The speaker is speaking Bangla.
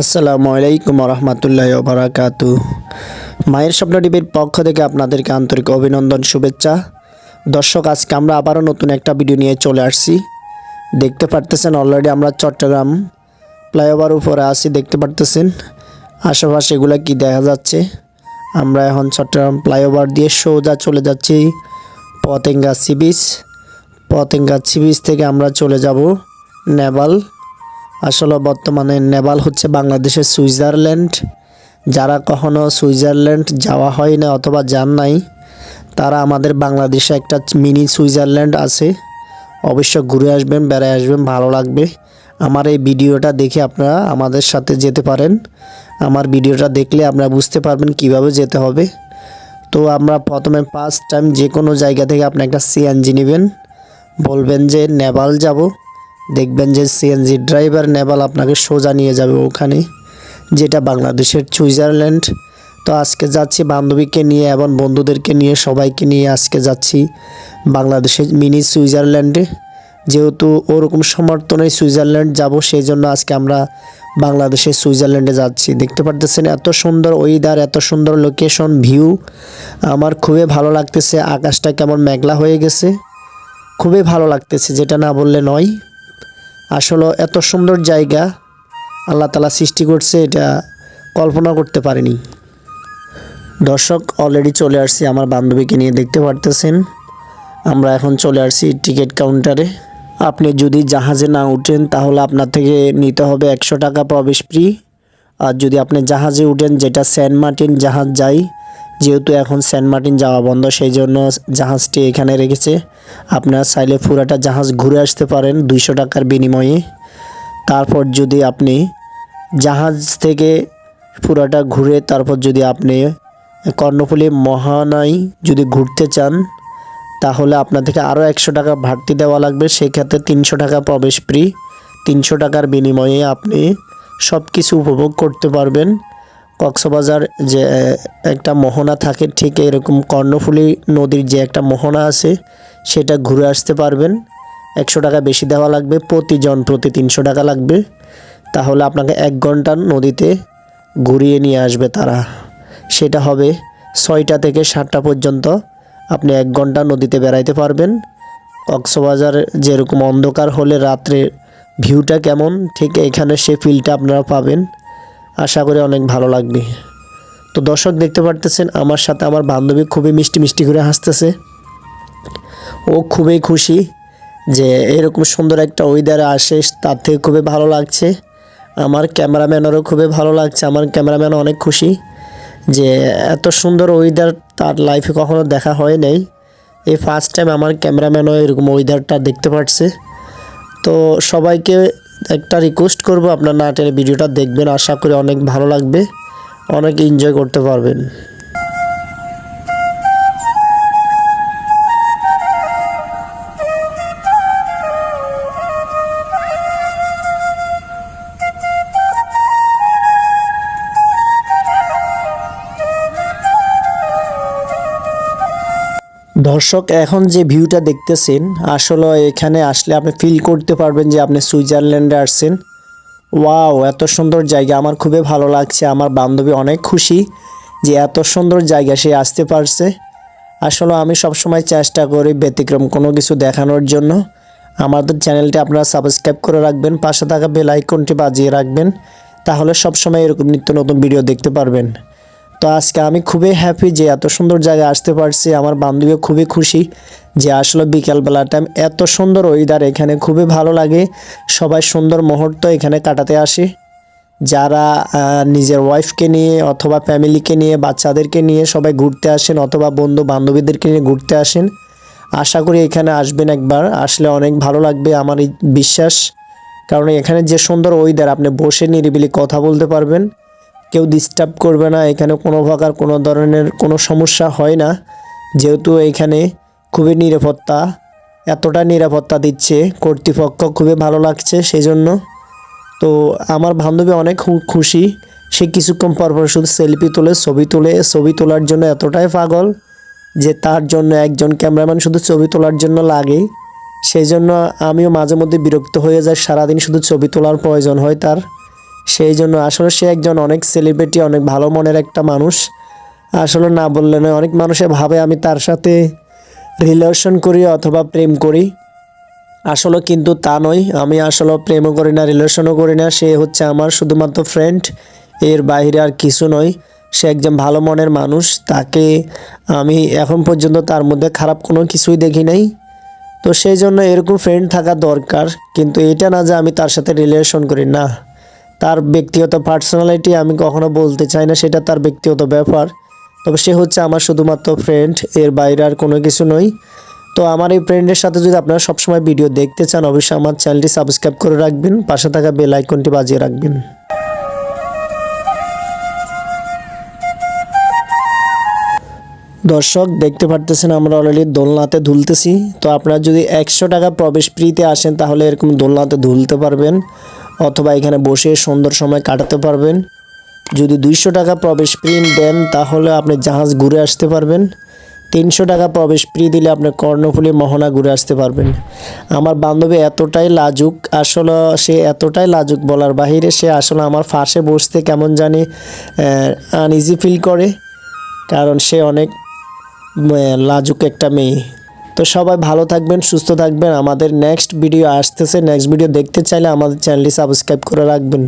আসসালামু আলাইকুম রহমতুল্লাহ বারাকাতু মায়ের স্বপ্ন টিভির পক্ষ থেকে আপনাদেরকে আন্তরিক অভিনন্দন, শুভেচ্ছা। দর্শক, আজকে আমরা আবারও নতুন একটা ভিডিও নিয়ে চলে আসছি। দেখতে পারতেছেন অলরেডি আমরা চট্টগ্রাম ফ্লাইওভার উপরে আছি, দেখতে পারতেছেন। আশেপাশে এগুলো কি দেখা যাচ্ছে? আমরা এখন চট্টগ্রাম ফ্লাইওভার দিয়ে সোজা চলে যাচ্ছি Patenga sea beach. Patenga sea beach থেকে আমরা চলে যাব নেভাল আসলে বর্তমানে নেপাল হচ্ছে বাংলাদেশের সুইজারল্যান্ড। যারা কখনো সুইজারল্যান্ড যাওয়া হয় না অথবা যান নাই, তারা আমাদের বাংলাদেশে একটা মিনি সুইজারল্যান্ড আছে। অবশ্য ঘুরে আসবেন, বেড়ায় আসবেন, ভালো লাগবে। আমার এই ভিডিওটা দেখে আপনারা আমাদের সাথে যেতে পারেন। আমার ভিডিওটা দেখলে আপনারা বুঝতে পারবেন কীভাবে যেতে হবে। তো আমরা প্রথমে ফার্স্ট টাইম যে কোনো জায়গা থেকে আপনি একটা সিএনজি নেবেন। বলবেন যে নেপাল যাব। দেখবেন যে সিএনজি ড্রাইভার নেপাল আপনাকে সোজা নিয়ে যাবে ওখানে, যেটা বাংলাদেশের সুইজারল্যান্ড। তো আজকে যাচ্ছি বান্ধবীকে নিয়ে এবং বন্ধুদেরকে নিয়ে, সবাইকে নিয়ে আজকে যাচ্ছি বাংলাদেশের মিনি সুইজারল্যান্ডে যেহেতু ওরকম সমর্থনে সুইজারল্যান্ড যাব, সেই জন্য আজকে আমরা বাংলাদেশের সুইজারল্যান্ডে যাচ্ছি। দেখতে পারতেছেন এত সুন্দর ওয়েদার এত সুন্দর লোকেশন ভিউ আমার খুবই ভালো লাগতেছে, আকাশটা কেমন মেঘলা হয়ে গেছে। খুবই ভালো লাগতেছে, যেটা না বললে নয়। আসলে এত সুন্দর জায়গা আল্লাহ তালা সৃষ্টি করছে, এটা কল্পনা করতে পারিনি। দর্শক অলরেডি চলে আসছি আমার বান্ধবীকে নিয়ে, দেখতে পারতেছেন? আমরা এখন চলে আসছি টিকিট কাউন্টারে আপনি যদি জাহাজে না উঠেন, তাহলে আপনার থেকে নিতে হবে একশো টাকা প্রবেশ ফ্রি আর যদি আপনি জাহাজে উঠেন, যেটা সেন্ট মার্টিন জাহাজ যায় যেহেতু এখন সেন্ট মার্টিন যাওয়া বন্ধ সেই জন্য জাহাজটি এখানে রেখেছে। আপনার চাইলে পুরাটা জাহাজ ঘুরে আসতে পারেন দুইশো টাকার বিনিময়ে। তারপর যদি আপনি জাহাজ থেকে পুরাটা ঘুরে, তারপর যদি আপনি কর্ণফুলী মহানাই যদি ঘুরতে চান, তাহলে আপনার থেকে আরও একশো টাকা বাড়তি দেওয়া লাগবে। সেক্ষেত্রে তিনশো টাকা প্রবেশ ফ্রি তিনশো টাকার বিনিময়ে আপনি সব কিছু উপভোগ করতে পারবেন। কক্সবাজার যে একটা মোহনা থাকে, ঠিক এরকম কর্ণফুলী নদীর যে একটা মোহনা আছে, সেটা ঘুরে আসতে পারবেন। একশো টাকা বেশি দেওয়া লাগবে, প্রতিজন প্রতি তিনশো টাকা লাগবে। তাহলে আপনাকে এক ঘণ্টা নদীতে ঘুরিয়ে নিয়ে আসবে তারা। সেটা হবে ছয়টা থেকে সাতটা পর্যন্ত আপনি এক ঘণ্টা নদীতে বেড়াইতে পারবেন। কক্সবাজার যেরকম অন্ধকার হলে রাত্রে ভিউটা কেমন, ঠিক এখানে সে ফিলটা আপনারা পাবেন। আশা করি অনেক ভালো লাগবে। তো দর্শক দেখতে পারতেছেন, আমার সাথে আমার বান্ধবী খুবই মিষ্টি মিষ্টি করে হাসতেছে। ও খুবই খুশি যে এরকম সুন্দর একটা ওয়েদারে আসে, তার থেকে খুবই ভালো লাগছে। আমার ক্যামেরাম্যানেরও খুবই ভালো লাগছে, আমার ক্যামেরাম্যান অনেক খুশি যে এত সুন্দর ওয়েদার তার লাইফে কখনো দেখা হয় নাই। এই ফার্স্ট টাইম আমার ক্যামেরাম্যানও এরকম ওয়েদারটা দেখতে পারছে। তো সবাইকে একটা রিকোয়েস্ট করব, আপনার নাটের ভিডিওটা দেখবেন। আশা করি অনেক ভালো লাগবে, অনেক এনজয় করতে পারবেন। দর্শক, এখন যে ভিউটা দেখতেছেন, আসলে এখানে আসলে আপনি ফিল করতে পারবেন যে আপনি সুইজারল্যান্ডে আসছেন। ওয়াও, এত সুন্দর জায়গা। আমার খুবই ভালো লাগছে। আমার বান্ধবী অনেক খুশি যে এত সুন্দর জায়গা সে আসতে পারছে। আসলে আমি সবসময় চেষ্টা করি ব্যতিক্রম কোনো কিছু দেখানোর জন্য। আমাদের চ্যানেলটি আপনারা সাবস্ক্রাইব করে রাখবেন, পাশে থাকা বেল আইকনটি বাজিয়ে রাখবেন। তাহলে সবসময় এরকম নিত্য নতুন ভিডিও দেখতে পারবেন। তো আজকে আমি খুবই হ্যাপি যে এত সুন্দর জায়গায় আসতে পারছি। আমার বান্ধবীও খুবই খুশি যে আসলে বিকালবেলা টাইম এত সুন্দর ওয়েদার এখানে খুবই ভালো লাগে। সবাই সুন্দর মুহূর্ত এখানে কাটাতে আসে। যারা নিজের ওয়াইফকে নিয়ে অথবা ফ্যামিলিকে নিয়ে, বাচ্চাদেরকে নিয়ে সবাই ঘুরতে আসেন অথবা বন্ধু বান্ধবীদেরকে নিয়ে ঘুরতে আসেন, আশা করি এখানে আসবেন একবার। আসলে অনেক ভালো লাগবে আমার বিশ্বাস। কারণ এখানে যে সুন্দর ওয়েদার আপনি বসে নিরিবিলি কথা বলতে পারবেন। কেউ ডিস্টার্ব করবে না, এখানে কোনো প্রকার কোনো ধরনের কোনো সমস্যা হয় না। যেহেতু এখানে খুবই নিরাপত্তা, এতটা নিরাপত্তা দিচ্ছে, কর্তৃপক্ষ খুবই ভালো লাগছে সেই জন্য তো আমার বান্ধবী অনেক খুশি, সে কিছুক্ষণ পর পর শুধু সেলফি তোলে, ছবি তোলে, ছবি তোলার জন্য এতটাই পাগল যে তার জন্য একজন ক্যামেরাম্যান শুধু ছবি তোলার জন্য লাগে। সেই জন্য আমিও মাঝে মধ্যে বিরক্ত হয়ে যাই, সারাদিন শুধু ছবি তোলার প্রয়োজন হয় তার। সেই জন্য আসলে সে একজন অনেক সেলিব্রিটি অনেক ভালো মনের একটা মানুষ। আসলে না বললে নয়, অনেক মানুষে ভাবে আমি তার সাথে রিলেশন করি অথবা প্রেম করি। আসলে কিন্তু তা নয়, আমি আসলে প্রেমও করি না রিলেশনও করি না। সে হচ্ছে আমার শুধুমাত্র ফ্রেন্ড এর বাইরে আর কিছু নয়। সে একজন ভালো মনের মানুষ, তাকে আমি এখন পর্যন্ত তার মধ্যে খারাপ কোনো কিছুই দেখি নাই। তো সেই জন্য এরকম ফ্রেন্ড থাকা দরকার, কিন্তু এটা না যে আমি তার সাথে রিলেশন করি, না। তার ব্যক্তিগত পার্সোনালিটি আমি কখনো বলতে চাই না, সেটা তার ব্যক্তিগত ব্যাপার। তবে সে হচ্ছে আমার শুধুমাত্র ফ্রেন্ড এর বাইরে আর কোনো কিছু নয়। তো আমার এই ফ্রেন্ডের সাথে যদি আপনারা সবসময় ভিডিও দেখতে চান, অবশ্যই আমার চ্যানেলটি সাবস্ক্রাইব করে রাখবেন, পাশে থাকা বেল আইকনটি বাজিয়ে রাখবেন। দর্শক, দেখতে পারতেছেন আমরা অলরেডি দোলনাতে ধুলতেছি। তো আপনারা যদি একশো টাকা প্রবেশ ফ্রিতে আসেন, তাহলে এরকম দোলনাতে ধুলতে পারবেন। অথবা এখানে বসে সুন্দর সময় কাটাতে পারবেন। যদি দুইশো টাকা প্রবেশ ফ্রি দেন, তাহলে আপনি জাহাজ ঘুরে আসতে পারবেন। তিনশো টাকা প্রবেশ ফ্রি দিলে আপনি কর্ণফুলী মোহনা ঘুরে আসতে পারবেন। আমার বান্ধবী এতটাই লাজুক, আসলে সে এতটাই লাজুক বলার বাহিরে সে আসলে আমার ফাঁসে বসতে কেমন জানি আনইজি ফিল করে। কারণ সে অনেক লাজুক একটা মেয়ে। তো সবাই ভালো থাকবেন, সুস্থ থাকবেন। আমাদের নেক্সট ভিডিও আসতেছে। নেক্সট ভিডিও দেখতে চাইলে আমাদের চ্যানেলটি সাবস্ক্রাইব করে রাখবেন।